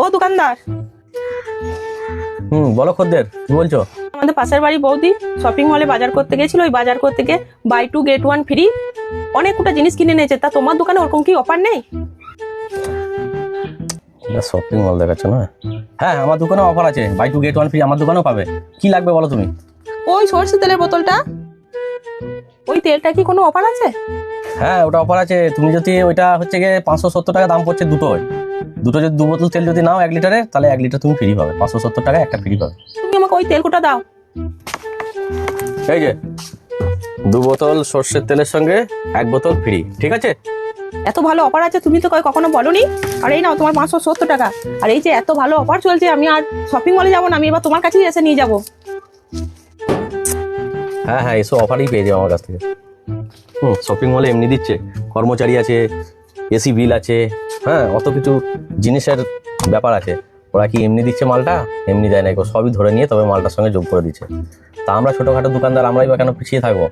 ও দোকানদার। হুম বলো খদ্দের কি বলছো? আমাদের পাশের বাড়ি বৌদি শপিং মলে বাজার করতে গেছিল ওই বাজার করতে গিয়ে buy two get one free অনেকটা জিনিস কিনে নিয়েছে। তা তোমার দোকানে ওরকম কি অফার নেই? শপিং মল দেখাচ্ছ না হ্যাঁ আমার দোকানে অফার আছে buy two get one free আমার দোকানেও পাবে। কি লাগবে বলো তুমি? ওই সরষে তেলের বোতলটা? ওই তেলটা কি কোনো অফার আছে? হ্যাঁ ওটা অফার আছে তুমি যদি ওইটা হচ্ছে গিয়ে পাঁচশো সত্তর টাকা দাম পড়ছে দুটোই দুটো যদি দু বোতল তেল যদি নাও এক লিটারে তাহলে এক লিটার তুমি ফ্রি পাবে। পাঁচশো সত্তর টাকা একটা ফ্রি পাবে। তুমি আমাকে ওই তেলকুটা দাও। এই যে দু বোতল সর্ষের তেলের সঙ্গে এক বোতল ফ্রি ঠিক আছে? এত ভালো অফার আছে তুমি তো কখনো বলনি? আর এই নাও তোমার পাঁচশো সত্তর টাকা। আর এই যে এত ভালো অফার চলছে আমি আর শপিং মলে যাব না আমি এবার তোমার কাছেই এসে নিয়ে যাব। হ্যাঁ হ্যাঁ এসব অফারই পেয়ে যাবে আমার কাছ থেকে। হুম শপিং মলে এমনি দিচ্ছে। কর্মচারী আছে এসি বিল আছে হ্যাঁ অত কিছু জিনিসের ব্যাপার আছে। ওরা কি এমনি দিচ্ছে মালটা? এমনি দেয় না সবই ধরে নিয়ে তবে মালটার সঙ্গে যোগ করে দিচ্ছে। তা আমরা ছোটোখাটো দোকানদার, আমরাই বা কেন পিছিয়ে থাকব?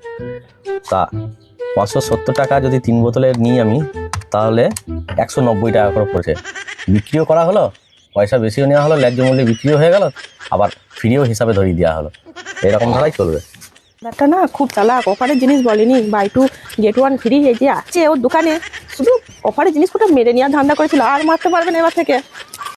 তা পাঁচশো সত্তর টাকা যদি তিন বোতলের নিই আমি, তাহলে একশো নব্বই টাকা করে পড়ছে। বিক্রিও করা হলো, পয়সা বেশিও নেওয়া হলো, ন্যায্য মূল্যে বিক্রিও হয়ে গেল, আবার ফ্রিও হিসাবে ধরিয়ে দেওয়া হলো। এরকম ধারাই চলবে। ব্যাপারটা না, খুব চালাক। অফারের জিনিস বলেনি buy two get one free এই যে আছে ওর দোকানে। শুধু অফারের জিনিসগুলো মেরে নেওয়ার ধান্দা করেছিল আর মারতে পারবে না এবার থেকে।